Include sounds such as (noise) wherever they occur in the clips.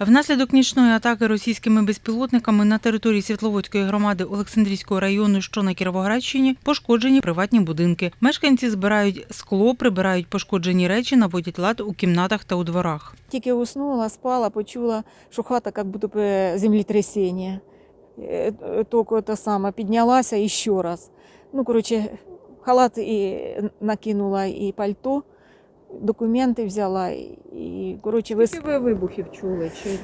Внаслідок нічної атаки російськими безпілотниками на території Світловодської громади Олександрійського району, що на Кіровоградщині, пошкоджені приватні будинки. Мешканці збирають скло, прибирають пошкоджені речі, наводять лад у кімнатах та у дворах. Тільки уснула, спала, почула, що хата як будто б землетрясіння. Е, е, Тільки те саме піднялася і ще раз. Ну, коротше, халат і накинула, і пальто, документи взяла, і, коротше, вис... Скільки ви вибухів чули? Чи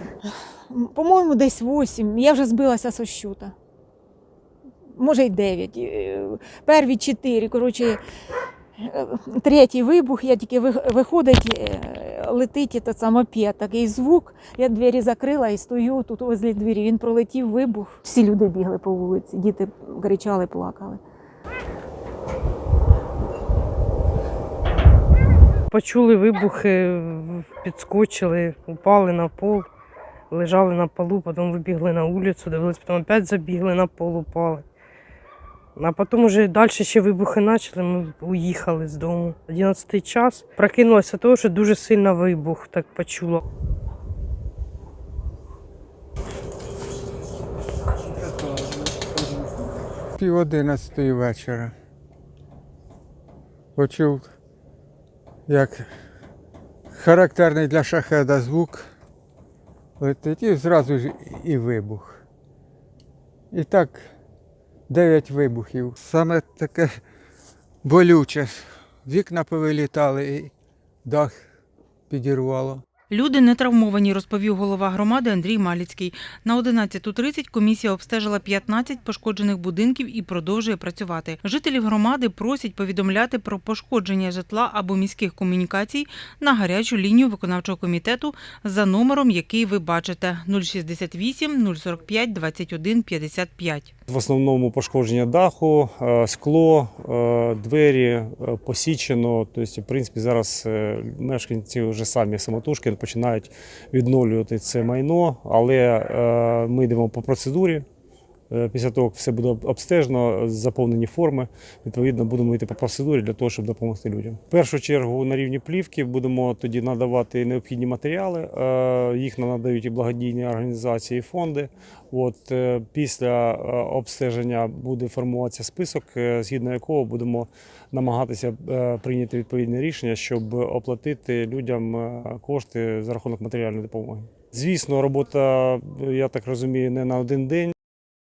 (sighs) по-моєму, десь 8. Я вже збилася со щута. Може, й 9. Перві 4. Коротше, е, третій вибух, я тільки виходить, е, летить та саме такий звук. Я двері закрила і стою тут возле двері. Він пролетів вибух. Всі люди бігли по вулиці, діти кричали, плакали. Почули вибухи, підскочили, упали на пол, лежали на полу, потім вибігли на вулицю, дивились, потім опять забігли на пол, упали. А потім вже далі ще вибухи почали, ми уїхали з дому. 11 час. Прокинулася того, що дуже сильно вибух так почула. пів одинадцятої вечора. Почув, як характерний для шахеда звук летить і зразу ж і вибух. І так дев'ять вибухів. Саме таке болюче. Вікна повилітали і дах підірвало. Люди не травмовані, розповів голова громади Андрій Маліцький. На 11.30 комісія обстежила 15 пошкоджених будинків і продовжує працювати. Жителів громади просять повідомляти про пошкодження житла або міських комунікацій на гарячу лінію виконавчого комітету за номером, який ви бачите 068 045 21 55. В основному пошкодження даху, е, скло, е, двері е, посічено. Тобто, в принципі, зараз мешканці вже самі самотужки починають відновлювати це майно, але ми йдемо по процедурі. Е, Після того, як все буде обстежено, заповнені форми, відповідно, будемо йти по процедурі для того, щоб допомогти людям. В першу чергу на рівні плівки будемо тоді надавати необхідні матеріали. Е, Їх надають і благодійні організації, і фонди. От е, після обстеження буде формуватися список, згідно якого будемо намагатися прийняти відповідне рішення, щоб оплатити людям кошти за рахунок матеріальної допомоги. Звісно, робота, я так розумію, не на один день.